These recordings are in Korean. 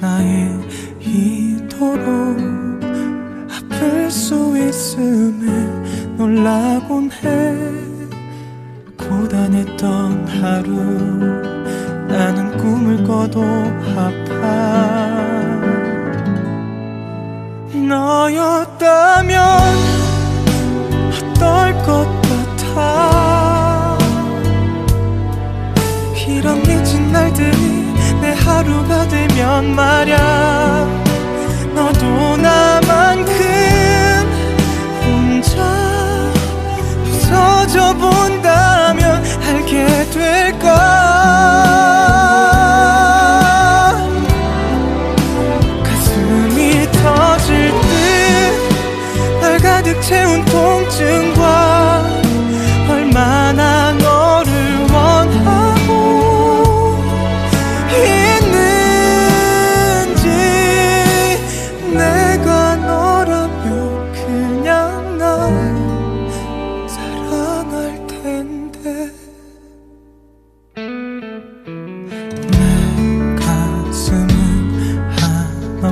하나에 이토록 아플 수 있음에 놀라곤 해. 고단했던 하루 나는 꿈을 꿔도 아파. 너였다면 어떨 것 같아? 이런 미친 날들이 내 하루가 되면 말야 부서져 본다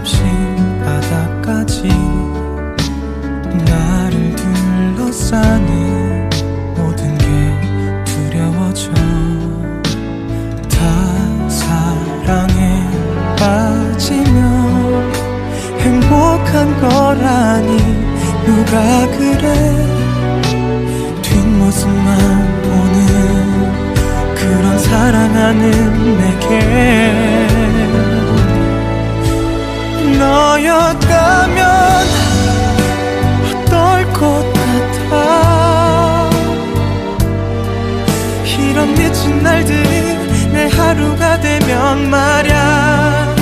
없이 바닥까지 나를 둘러싸는 모든 게 두려워져. 다 사랑에 빠지면 행복한 거라니. 누가 그래 너였다면 어떨 것 같아? 이런 미친 날들이 내 하루가 되면 말야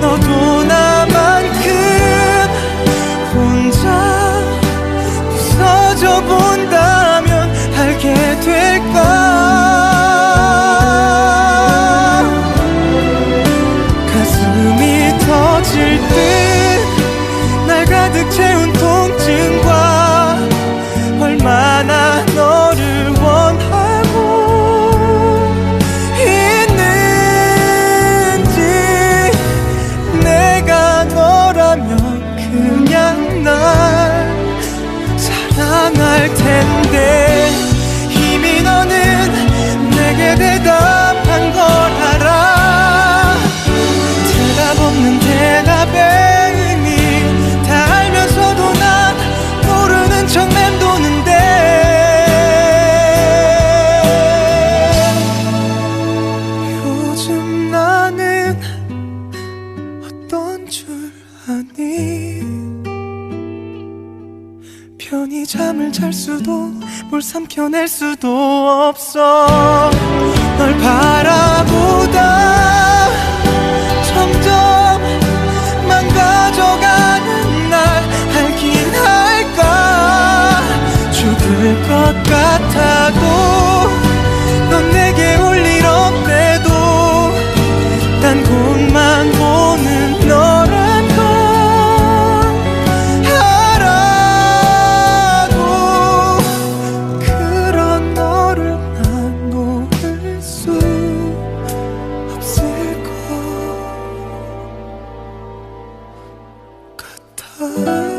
너도 나만큼 혼자 부서져 본다면 알게 될까 대답의 의미 다 알면서도 난 모르는 척 맴도는데. 요즘 나는 어떤 줄 아니? 편히 잠을 잘 수도 뭘 삼켜낼 수도 없어. 널바 아